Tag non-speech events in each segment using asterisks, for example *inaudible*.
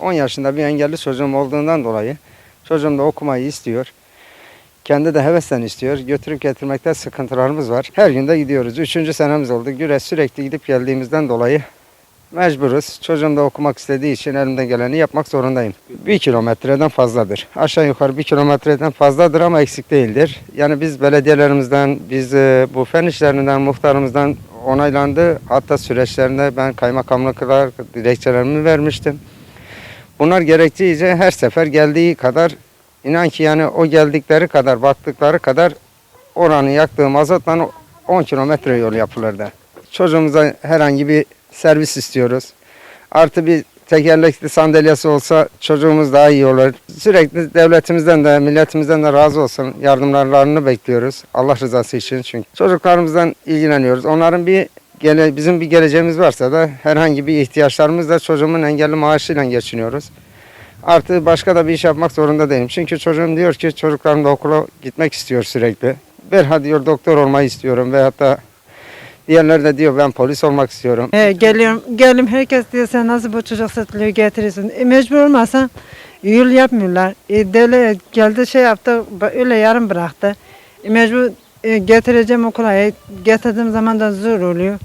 10 yaşında bir engelli çocuğum olduğundan dolayı çocuğum da okumayı istiyor. Kendi de hevesten istiyor. Götürüp getirmekte sıkıntılarımız var. Her gün de gidiyoruz. Üçüncü senemiz oldu. Güre sürekli gidip geldiğimizden dolayı mecburuz. Çocuğum da okumak istediği için elimden geleni yapmak zorundayım. Bir kilometreden fazladır. Aşağı yukarı bir kilometreden fazladır ama eksik değildir. Yani biz belediyelerimizden, biz e, bu fen işlerinden, muhtarımızdan onaylandı. Hatta süreçlerinde ben kaymakamlıklar dilekçelerimi vermiştim. Bunlar gerektiğince her sefer geldiği kadar inan ki yani o geldikleri kadar baktıkları kadar oranı yaktığı mazotla 10 kilometre yol yapılırdı. Çocuğumuza herhangi bir servis istiyoruz. Artı bir tekerlekli sandalyesi olsa çocuğumuz daha iyi olur. Sürekli devletimizden de milletimizden de razı olsun yardımlarını bekliyoruz. Allah rızası için çünkü çocuklarımızdan ilgileniyoruz. Onların bir gele, bizim bir geleceğimiz varsa da herhangi bir ihtiyaçlarımız da çocuğumun engelli maaşıyla geçiniyoruz. Artı başka da bir iş yapmak zorunda değilim. Çünkü çocuğum diyor ki çocuklarım da okula gitmek istiyor sürekli. Berha diyor doktor olmayı istiyorum veyahut da diğerleri de diyor ben polis olmak istiyorum. He, geliyorum, gelim herkes diyor sen nasıl bu çocuk satılıyor getirirsin. E, mecbur olmazsan yol yapmıyorlar. E, devlet geldi şey yaptı öyle yarım bıraktı. E, mecbur e, getireceğim okula. E, getirdiğim zaman da zor oluyor.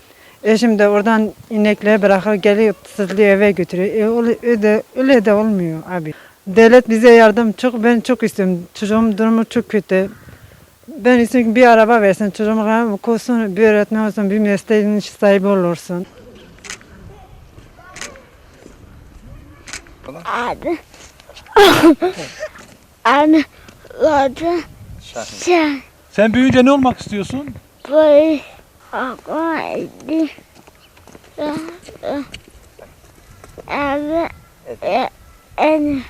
Eşim de oradan inekleri bırakır geliyor satılıyor eve götürüyor. E, öyle, öyle, de, öyle de olmuyor abi. Devlet bize yardım çok ben çok istiyorum. Çocuğum durumu çok kötü. Ben istiyorum ki bir araba versin çocuğuma okusun, bir öğretmen olsun, bir mesleğin sahibi olursun. Abi. *laughs* Abi. Orada. Sen. Sen büyüyünce ne olmak istiyorsun? Polis. Okumaydı. Abi. e, En.